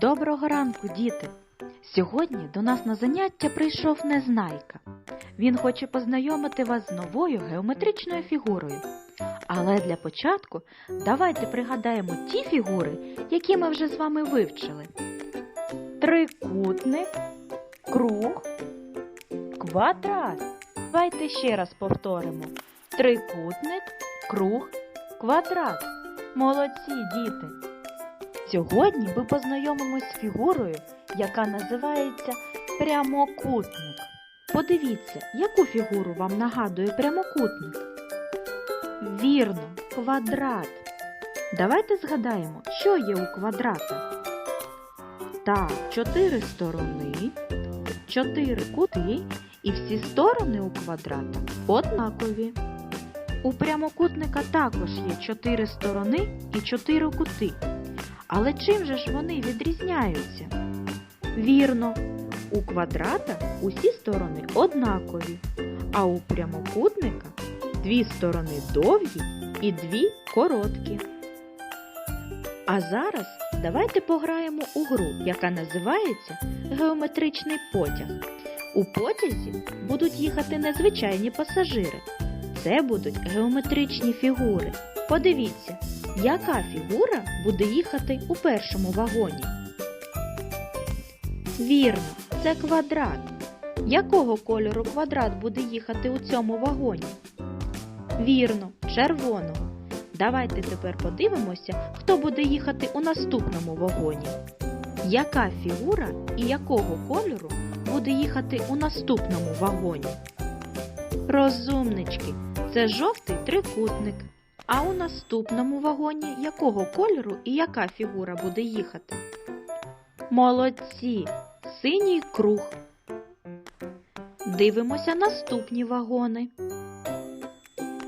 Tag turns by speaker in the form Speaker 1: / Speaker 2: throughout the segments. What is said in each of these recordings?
Speaker 1: Доброго ранку, діти! Сьогодні до нас на заняття прийшов Незнайка. Він хоче познайомити вас з новою геометричною фігурою. Але для початку давайте пригадаємо ті фігури, які ми вже з вами вивчили: трикутник, круг, квадрат. Давайте ще раз повторимо: трикутник, круг, квадрат. Молодці, діти! Сьогодні ми познайомимось з фігурою, яка називається прямокутник. Подивіться, яку фігуру вам нагадує прямокутник? Вірно, квадрат. Давайте згадаємо, що є у квадратах. Так, чотири сторони, чотири кути, і всі сторони у квадрата однакові. У прямокутника також є чотири сторони і чотири кути. Але чим же ж вони відрізняються? Вірно, у квадрата усі сторони однакові, а у прямокутника дві сторони довгі і дві короткі. А зараз давайте пограємо у гру, яка називається Геометричний потяг. У потязі будуть їхати незвичайні пасажири. Це будуть геометричні фігури. Подивіться, яка фігура буде їхати у першому вагоні? Вірно, це квадрат. Якого кольору квадрат буде їхати у цьому вагоні? Вірно, червоного. Давайте тепер подивимося, хто буде їхати у наступному вагоні. Яка фігура і якого кольору буде їхати у наступному вагоні? Розумнички, це жовтий трикутник. А у наступному вагоні якого кольору і яка фігура буде їхати? Молодці! Синій круг. Дивимося наступні вагони.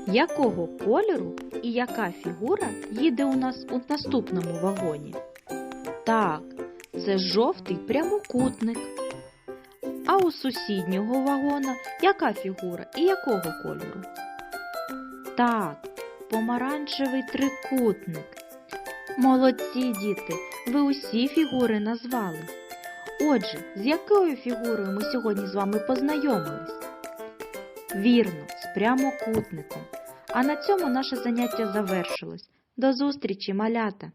Speaker 1: Якого кольору і яка фігура їде у нас у наступному вагоні? Так, це жовтий прямокутник. А у сусіднього вагона яка фігура і якого кольору? Так, помаранчевий трикутник. Молодці діти, ви усі фігури назвали. Отже, з якою фігурою ми сьогодні з вами познайомились? Вірно, з прямокутником. А на цьому наше заняття завершилось. До зустрічі, малята!